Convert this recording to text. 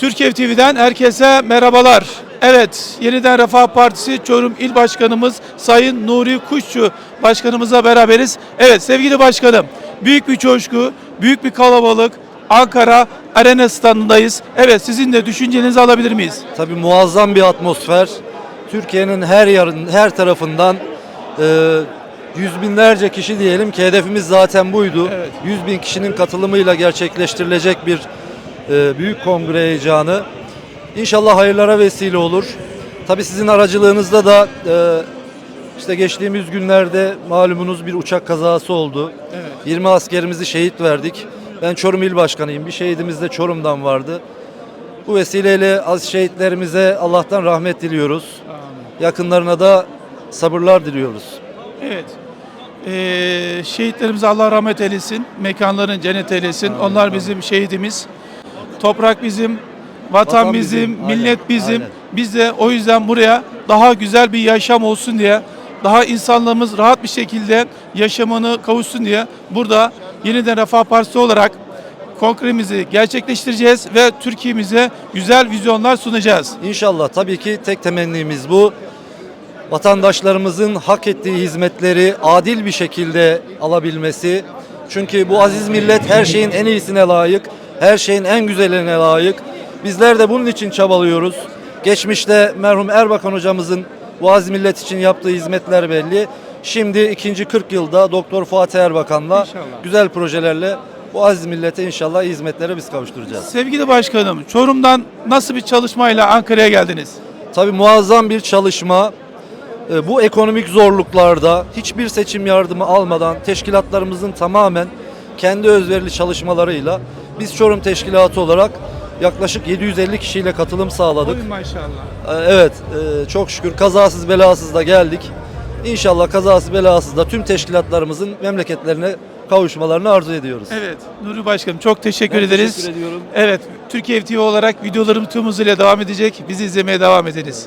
Türkiye TV'den herkese merhabalar. Evet, yeniden Refah Partisi Çorum İl Başkanımız Sayın Nuri Kuşçu Başkanımızla beraberiz. Evet sevgili başkanım, büyük bir coşku, büyük bir kalabalık. Ankara Arena standındayız. Evet, sizin de düşüncenizi alabilir miyiz? Tabii muazzam bir atmosfer. Türkiye'nin her yarın, her tarafından e, yüz binlerce kişi diyelim ki hedefimiz zaten buydu. Evet. Yüz bin kişinin katılımıyla gerçekleştirilecek bir e, büyük kongre heyecanı. İnşallah hayırlara vesile olur. Tabii sizin aracılığınızda da e, işte geçtiğimiz günlerde malumunuz bir uçak kazası oldu. Evet. 20 askerimizi şehit verdik. Ben Çorum İl Başkanıyım. Bir şehidimiz de Çorum'dan vardı. Bu vesileyle az şehitlerimize Allah'tan rahmet diliyoruz. Yakınlarına da sabırlar diliyoruz. Evet. Ee, şehitlerimize Allah rahmet eylesin. Mekanların cennet eylesin. Onlar bizim şehidimiz. Toprak bizim, vatan, Vatan bizim, bizim, millet aynen, bizim. aynen. Biz de o yüzden buraya daha güzel bir yaşam olsun diye, daha insanlığımız rahat bir şekilde yaşamını kavuşsun diye burada yeniden Refah Partisi olarak kongremizi gerçekleştireceğiz ve Türkiye'mize güzel vizyonlar sunacağız. İnşallah tabii ki tek temennimiz bu. Vatandaşlarımızın hak ettiği hizmetleri adil bir şekilde alabilmesi. Çünkü bu aziz millet her şeyin en iyisine layık, her şeyin en güzeline layık. Bizler de bunun için çabalıyoruz. Geçmişte merhum Erbakan hocamızın aziz millet için yaptığı hizmetler belli. Şimdi ikinci 40 yılda Doktor Fatih Erbakan'la İnşallah. güzel projelerle bu aziz millete inşallah hizmetlere biz kavuşturacağız. Sevgili başkanım, Çorum'dan nasıl bir çalışmayla Ankara'ya geldiniz? Tabii muazzam bir çalışma. Ee, Bu ekonomik zorluklarda hiçbir seçim yardımı almadan teşkilatlarımızın tamamen kendi özverili çalışmalarıyla biz Çorum Teşkilatı olarak yaklaşık 750 kişiyle katılım sağladık. maşallah. Ee, Evet, e, çok şükür kazasız belasız da geldik. İnşallah kazasız belasız da tüm teşkilatlarımızın memleketlerine kavuşmalarını arzu ediyoruz. Evet, Nuri Başkanım çok teşekkür Ben ederiz. teşekkür ediyorum. Evet, Türkiye TV olarak videolarımız tüm hızıyla devam edecek. Bizi izlemeye devam ediniz.